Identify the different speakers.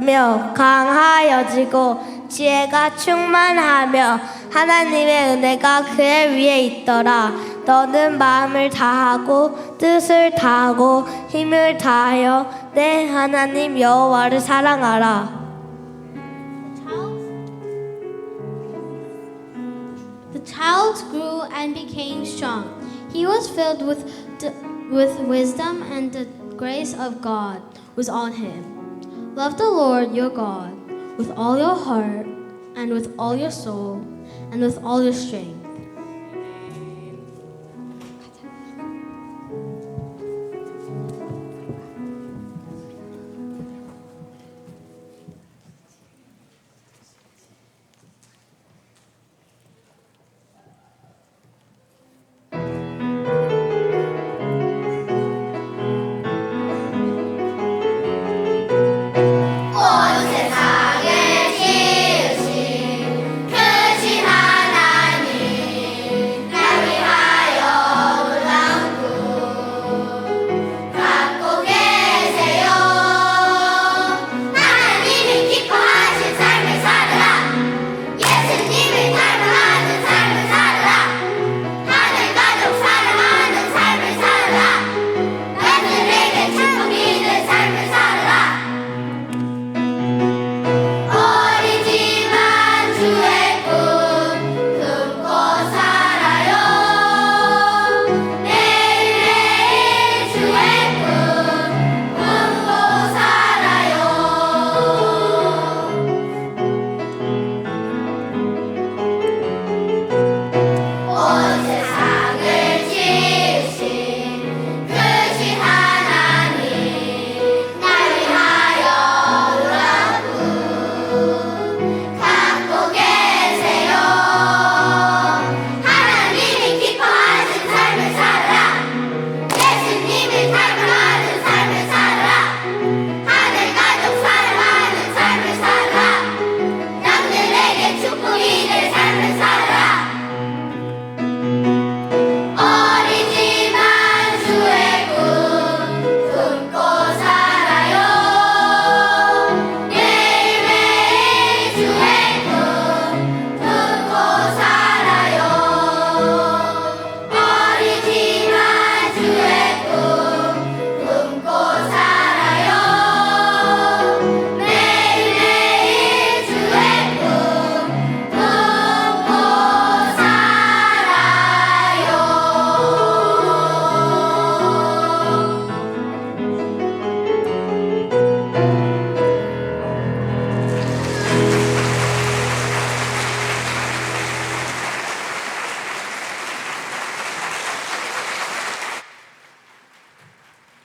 Speaker 1: 하며 강하여지고 지혜가 충만하며 하나님의 은혜가 그의 위에 있더라. 너는 마음을 다하고 뜻을 다하고 힘을 다하여 내 하나님 여호와를 사랑하라.
Speaker 2: The child grew and became strong. He was filled with, with wisdom, and the grace of God was on him. Love the Lord your God with all your heart, and with all your soul, and with all your strength.